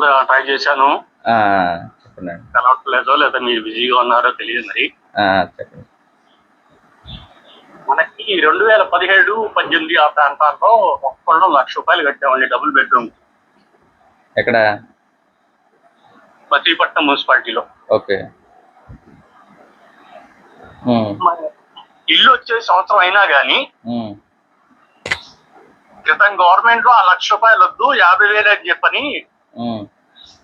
Try చేశాను. చెప్పండి. కలవట్లేదో లేదా మీరు బిజీగా ఉన్నారో తెలియదు మరి. చెప్పండి. మనకి రెండు వేల పదిహేడు పద్దెనిమిది ఆ ప్రాంతాల్లో ఒక్కళ్ళు లక్ష రూపాయలు కట్టామండి డబుల్ బెడ్రూమ్. ఎక్కడ? మచిలీపట్నం మున్సిపాలిటీలో. ఓకే. ఇల్లు వచ్చే సంవత్సరం అయినా గానీ క్రితం గవర్నమెంట్లో ఆ లక్ష రూపాయలు వద్దు యాభై వేలు అని చెప్పని.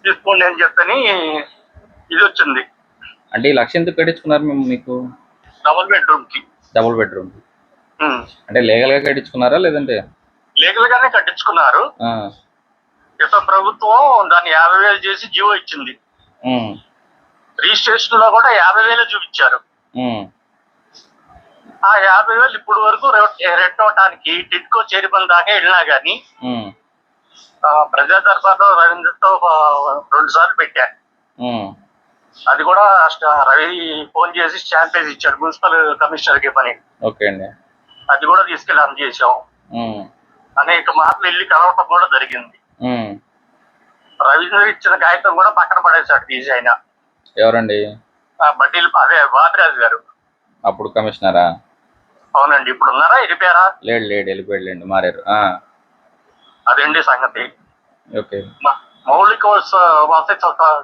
తీసుకోండి అని చెప్పని ఇది వచ్చింది. అంటే ఈ లక్ష ఎందుకు కట్టించుకున్నారు మేము మీకు? డబుల్ బెడ్రూమ్కి. డబుల్ బెడ్రూమ్ అంటే లీగల్గా కట్టించుకున్నారా లేదంటే? లీగల్ గానే కట్టించుకున్నారు. క్రితం ప్రభుత్వం దాన్ని యాభై వేలు చేసి జీవో ఇచ్చింది. రిజిస్ట్రేషన్లో కూడా యాభై వేలు చూపించారు. ఆ యాభై వేలు ఇప్పుడు వరకు రెంట్ అవటానికి టిట్కో చేరిపని దాకా వెళ్ళినా గానీ ప్రజా దర్బార్లో రవీంద్రతో ఆ, రెండు సార్లు పెట్టా. అది కూడా రవి ఫోన్ చేసి స్టాంప్ వేసి ఇచ్చాడు మున్సిపల్ కమిషనర్కి పని. ఓకే అండి. అది కూడా తీసుకెళ్ళి అందజేసాం అనేక మార్లు వెళ్ళి కలవటం కూడా జరిగింది. రవీంద్ర ఇచ్చిన కాగితం కూడా పక్కన పడేశాడు తీసి ఆయన. ఎవరండి? ఆ బడ్డీలు అదే బాబిరాజు గారు. అప్పుడు కమిషనరా? అవునండి ఇప్పుడు ఉన్నారా? వెళ్ళిపోయారా? లేడు లేడు వెళ్ళిపోయాడులేండి మారారు. ఆ, అదండి సంగతి? ఓకే. మౌలిక వస- వసతి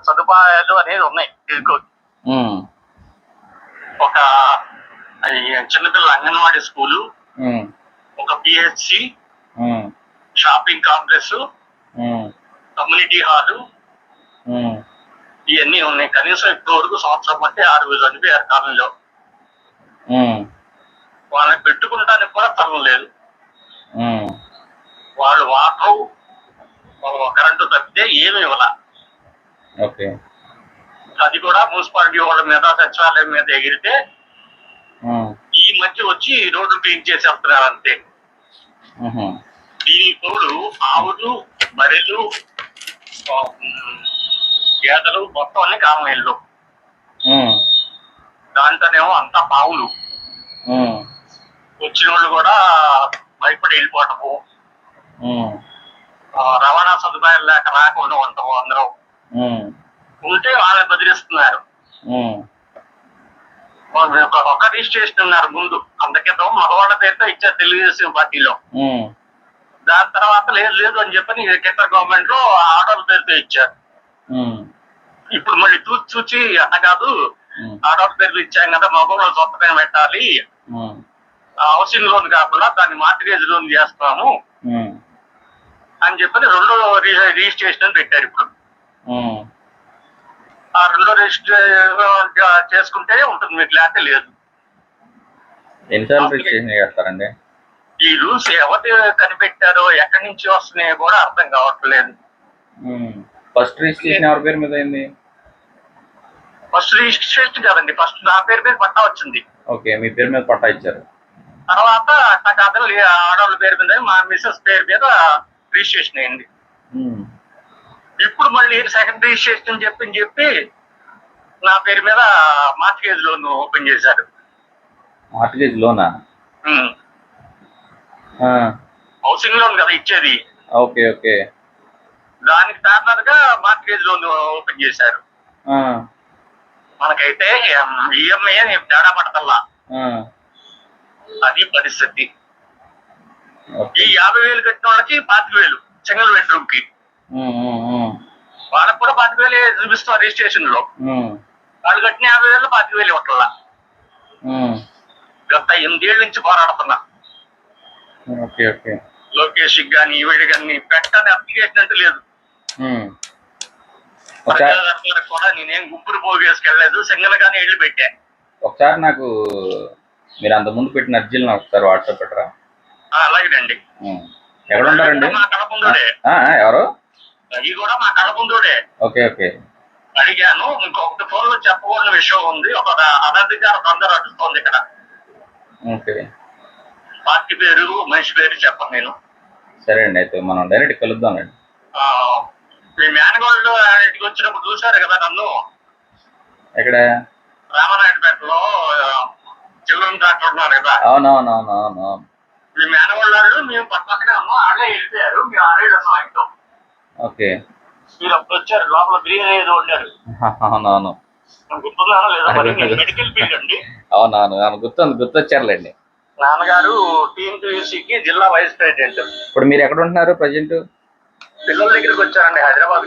సదుపాయాలు అనేది ఉన్నాయి ఒక చిన్నపిల్లల అంగన్వాడీ స్కూలు ఒక PHC shopping complex community hall ఇవన్నీ ఉన్నాయి. కనీసం ఇప్పటి వరకు సంవత్సరం బట్టి ఆరుగురు చనిపోయారు కాలంలో. ఉమ్, వాళ్ళని పెట్టుకుంటానికి కూడా స్థలం లేదు. వాళ్ళు వాటర్ కరెంటు తప్పితే ఏమి ఇవ్వాల. ఓకే. అది కూడా మున్సిపాలిటీ వాళ్ళ మీద సచివాలయం మీద ఎగిరితే ఈ మధ్య వచ్చి రోడ్లు క్లీన్ చేసి వెళ్తున్నారు అంతే. దీనికి తోడు ఆవులు ఉమ్, గేదెలు మొత్తం అన్ని కామేళ్ళు దాంట్లోనేమో అంతా పావులు. వచ్చిన వాళ్ళు కూడా భయపడి వెళ్ళిపోవటము. రవాణా సదుపాయాలు లేక రాకుండా ఉంటాము అందరూ ఉంటే వాళ్ళని వాళ్ళు ఒక- రిజిస్ట్రేషన్ ఉన్నారు ముందు. అందుకేతం మగవాళ్ళ పేరుతో ఇచ్చారు తెలుగుదేశం పార్టీలో. దాని తర్వాత లేదు లేదు అని చెప్పని కేంద్ర గవర్నమెంట్లో ఆర్డర్ పేరుతో ఇచ్చారు. ఇప్పుడు మళ్ళీ చూసి చూసి అట్లా కాదు. ఆర్డర్ పేర్లు ఇచ్చాం కదా మగవాళ్ళు సొంతమైన పెట్టాలి. హౌసింగ్ లోన్ కాకుండా దాన్ని మార్టిగేజ్ లోన్ చేస్తాము అని చెప్పని రెండో రిజిస్ట్రేషన్ పెట్టారు ఇప్పుడు. ఆ. రెండో రిజిస్ట్రేషన్ చేసుకుంటే ఉంటుంది మీకు లేకపోతే లేదు. ఎన్నిసార్లు రిజిస్ట్రేషన్ చేస్తారండి? ఈ రూల్స్ ఎవరు కనిపెట్టారో ఎక్కడి నుంచి వస్తున్నాయో కూడా అర్థం కావట్లేదు. ఫస్ట్ రిజిస్ట్రేషన్ ఎవరి పేరు మీద అయింది? ఫస్ట్ రిజిస్ట్రేషన్ కదండి ఫస్ట్ నా పేరు మీద పట్టా వచ్చింది. ఓకే మీ పేరు మీద పట్టా ఇచ్చారు. తర్వాత నాకు అతను ఆడవాళ్ళ పేరు మీద మా మిస్సెస్ పేరు మీద రిజిస్ట్రేషన్ అయింది. ఇప్పుడు మళ్ళీ సెకండ్ రిజిస్ట్రేషన్ చెప్పి చెప్పి నా పేరు మీద మార్టిగేజ్ లోన్ ఓపెన్ చేశారు. మార్టిగేజ్ లోనా? హౌసింగ్ లోన్ కదా ఇచ్చేది. Okay okay. దానికి గా మార్టిగేజ్ లోన్ ఓపెన్ చేశారు. మనకైతే ఈఎంఐ తేడా పడతల్లా. అది పరిస్థితి. ఈ ఓకే యాభై వేలు కట్టిన వాళ్ళకి పాతిక వేలు సింగిల్ బెడ్రూమ్కి. వాళ్ళకి కూడా పాతిక వేలు చూపిస్తాం రిజిస్ట్రేషన్లో వాళ్ళు కట్టిన యాభై వేలు పాతిక వేలు ఇవ్వట్లా. గత ఎనిమిదేళ్ళ నుంచి పోరాడుతున్నా. Okay okay. లోకేష్ కానీ వీడి కానీ పెట్టని అప్లికేషన్ అంటూ లేదు. కూడా నేనేం గుంపురు పోగేసుకెళ్ళలేదు సింగిల్ గానే ఇల్లు పెట్టా. ఒకసారి నాకు మీరు అంత ముందు పెట్టిన అర్జీలు నాకు ఒకసారి వాట్సాప్ పెట్టరా? అలాగేనండి. ఎక్కడ ఉంటారండి మా ఆ, ఎవరు? అవి కూడా మా కడపందోడే ఓకే ఓకే. అడిగాను ఇంకొకటి ఫోన్లో చెప్పకూడని విషయం ఉంది. ఒక అనధికార అందరూ అడుగుతోంది ఇక్కడ. ఓకే. పార్టీ పేరు మనిషి పేరు చెప్పను నేను. సరే అండి అయితే మనం డైరెక్ట్ కలుద్దామండి ఆ, మీ మేనగోళ్ళు ఇంటికి వచ్చినప్పుడు చూశారు కదా నన్ను? ఎక్కడ? రామనాయుడుపేటలో చిల్డ్రన్ డాక్టర్ ఉన్నారు కదా. అవునవునవునవును మీ మేనగోళ్ళు మేము పక్క పక్కనే ఉన్నాం. ఆడే వెళ్ళిపోయారు. మీ ఆడే ఉన్నాం ఆయనతో ఓకే. మీరు అప్పుడు వచ్చారు. లోపల బిర్యానీ ఏదో వండారు. అవునవును. నాకు గుర్తున్నారా లేదా? మరి నేను మెడికల్ ఫీల్డ్ అండి. అవునవును. అవును గుర్తుంది. గుర్తొచ్చారులేండి. నాన్నగారు టీఎన్టీయూసీకి జిల్లా వైస్ ప్రెసిడెంట్. ఇప్పుడు మీరు ఎక్కడ ఉంటున్నారు? ప్రజెంట్? పిల్లల దగ్గరికి వచ్చారండి హైదరాబాద్